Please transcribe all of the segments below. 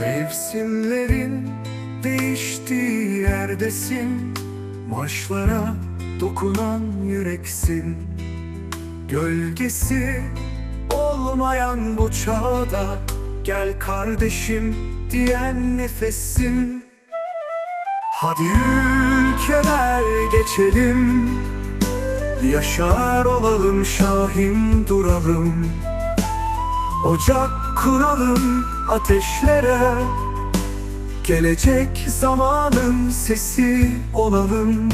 Mevsimlerin değiştiği yerdesin. Maçlara dokunan yüreksin. Gölgesi olmayan bu çağda Gel kardeşim diyen nefessin Hadi ülkeler geçelim. Yaşar olalım şahin duralım. Ocak kuralım ateşlere. Gelecek zamanın sesi olalım.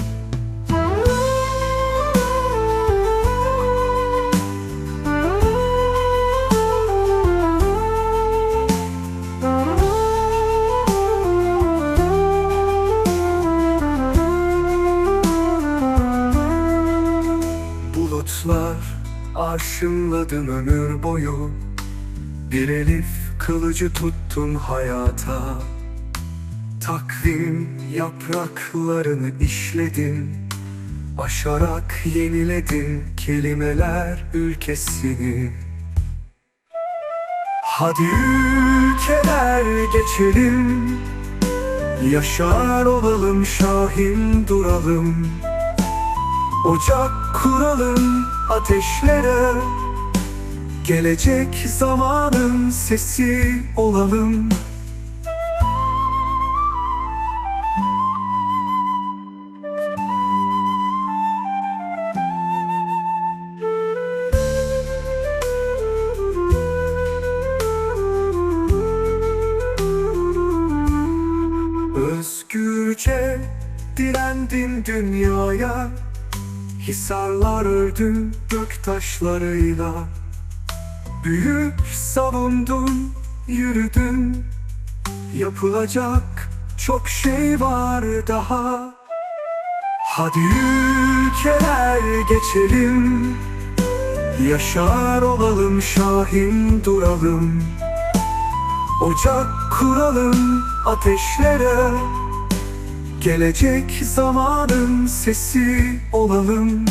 Bulutlar arşınladın ömür boyu Bir elif kılıcı tuttun hayata. Takvim yapraklarını işledin. Aşarak yeniledin kelimeler ülkesini. Hadi ülkeler geçelim. Yaşar olalım şahin duralım. Ocak kuralım ateşlere Gelecek zamanın sesi olalım. Özgürce direndin dünyaya Hisarlar ördün gök taşlarıyla Büyük savundun, yürüdün. Yapılacak çok şey var daha. Hadi ülkeler geçelim. Yaşar olalım, şahin duralım. Ocak kuralım ateşlere. Gelecek zamanın sesi olalım